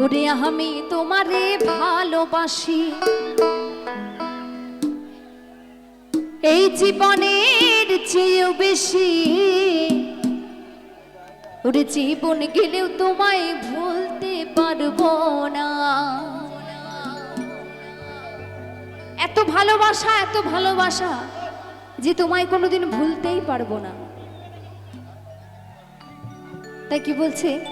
ওরে আমি তোমারে ভালোবাসি। এই জীবনের চেয়েও বেশি। ওরে জীবন গেলেও তোমায় ভুলতে পারব না। এত ভালোবাসা এত ভালোবাসা যে তোমায় কোনোদিন ভুলতেই পারব না। তাই কি বলছে?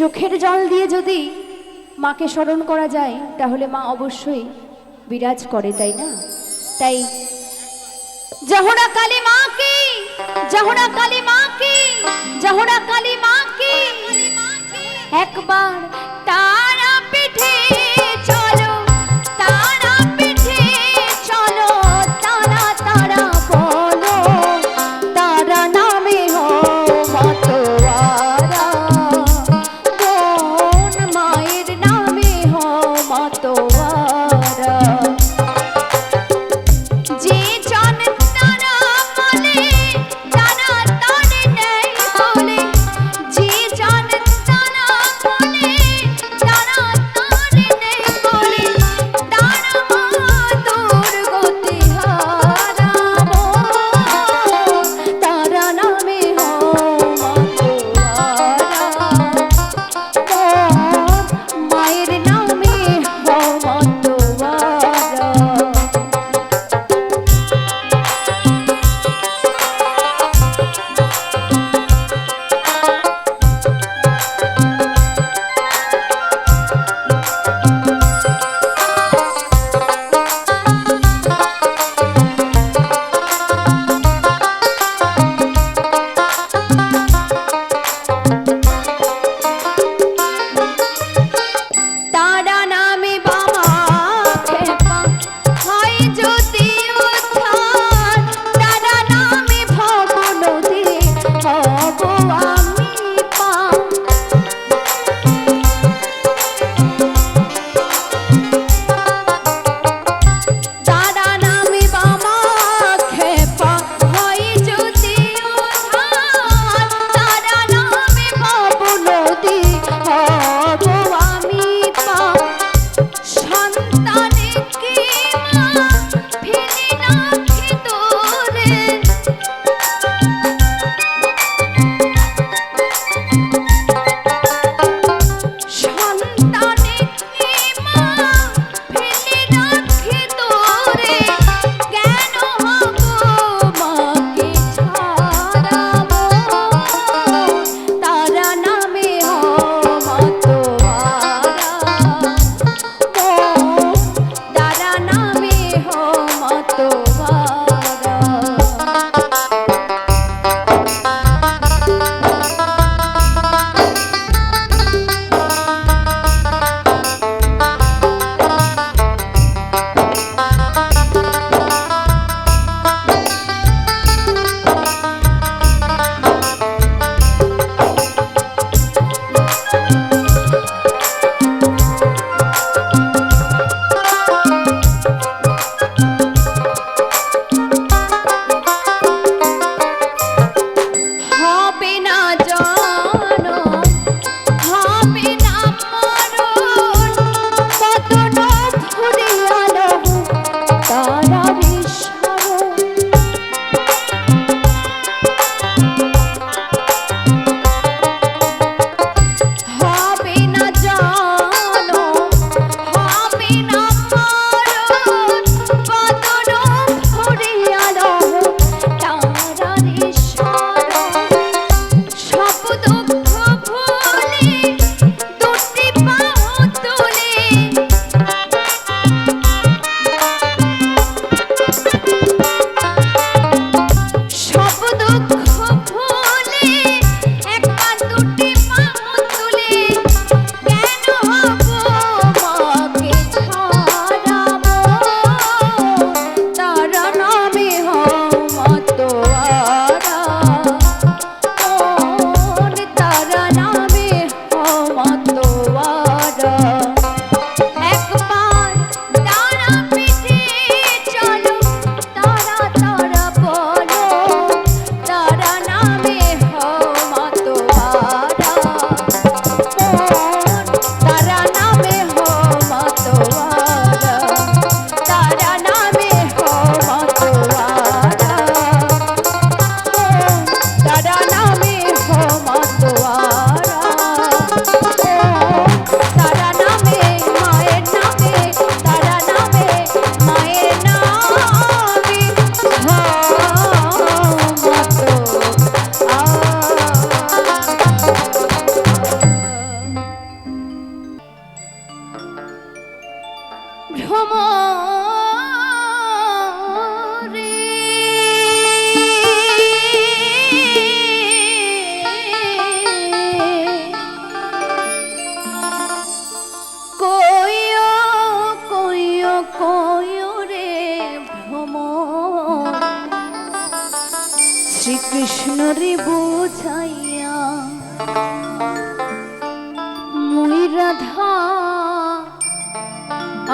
চোখের জল দিয়ে যদি মাকে স্মরণ করা যায়, তাহলে মা অবশ্যই বিরাজ করে, তাই না? তাই জহরা কালী মা কি? জহরা কালী মা কি? জহরা কালী মা কি? একবার তারা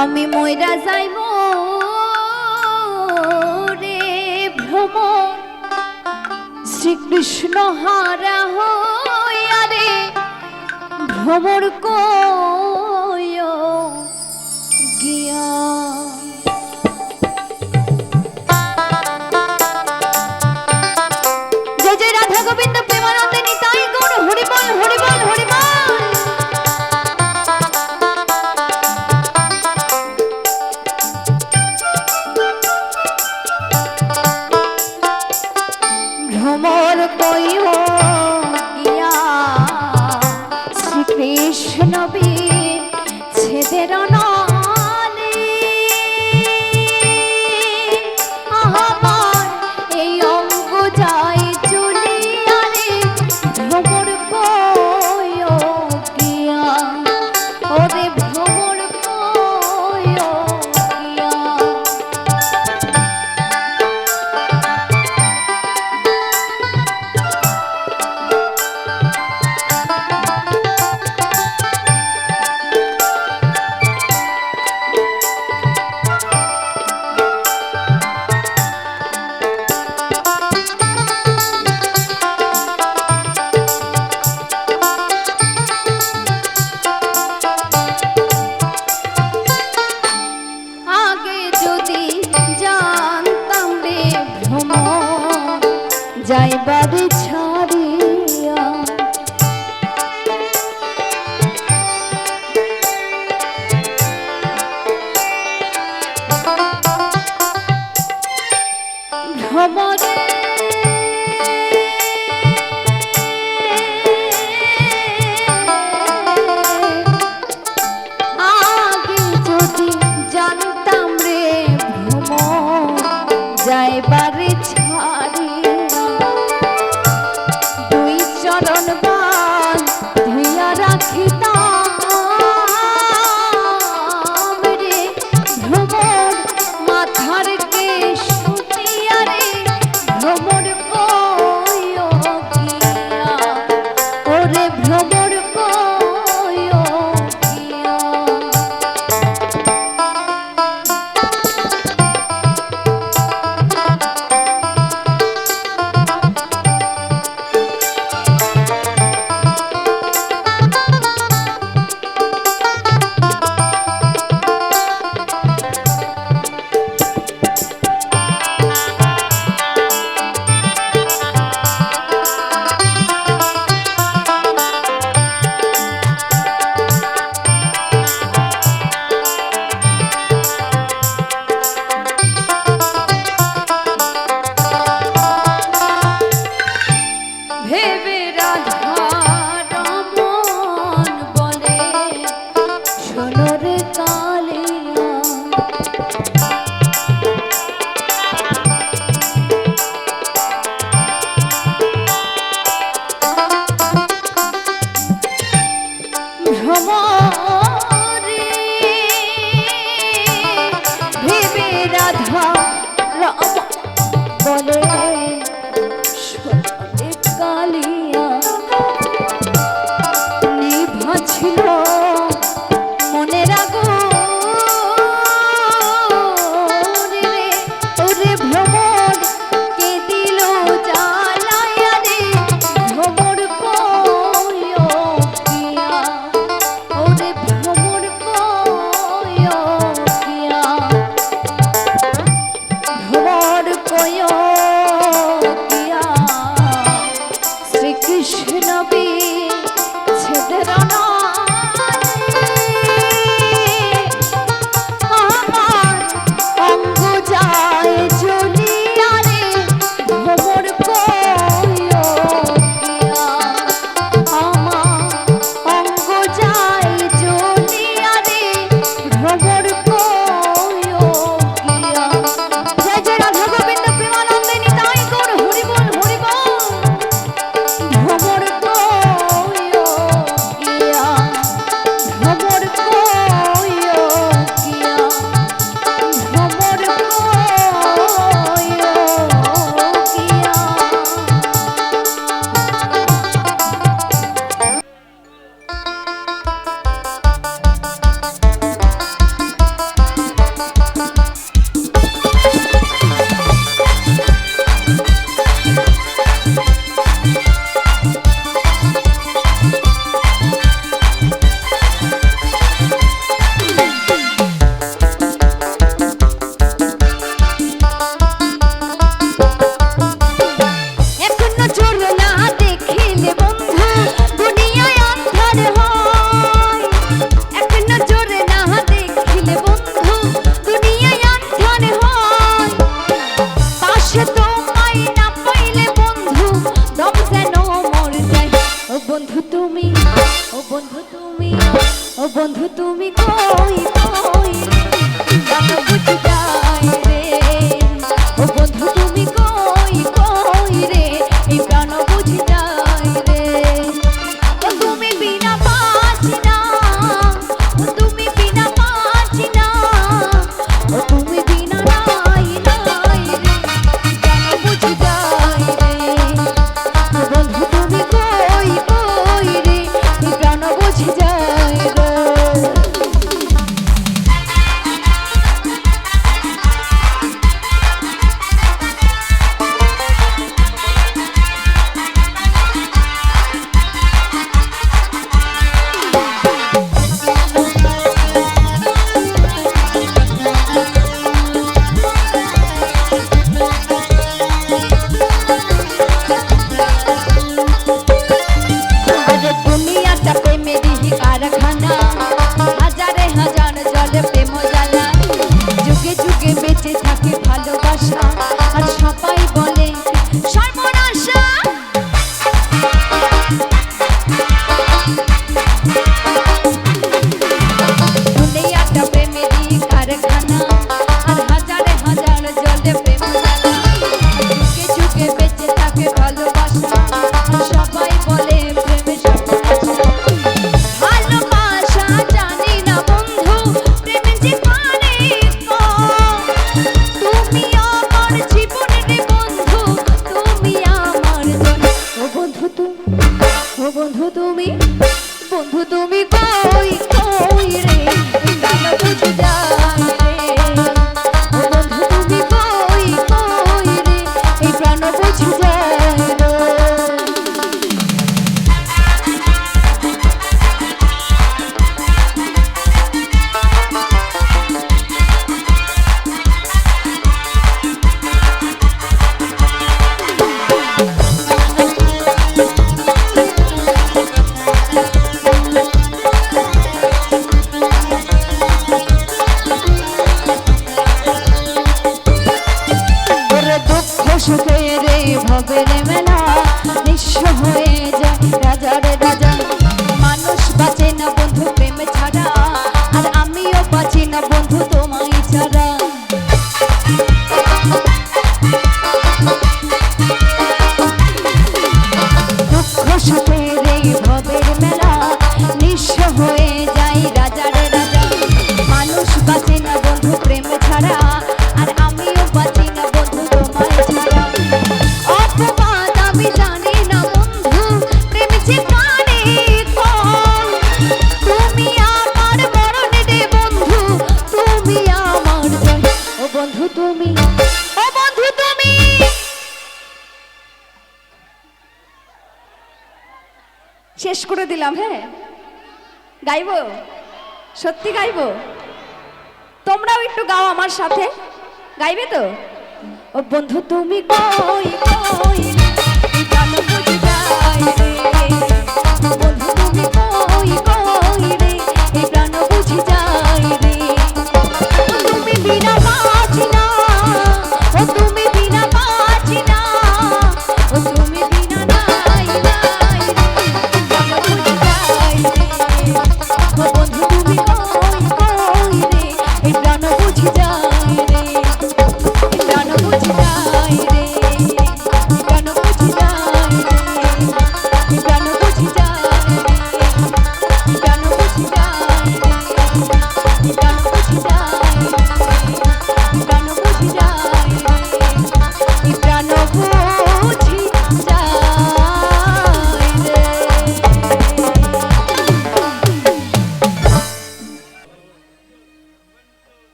আমি ময়রা যাইব রে ভ্রমণ। শ্রীকৃষ্ণ হারা হইয়া রে ভ্রমর কয় গিয়া। গাইব? সত্যি গাইব? তোমরাও একটু গাও আমার সাথে। গাইবে তো? ও বন্ধু, তুমি কই কই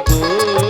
করব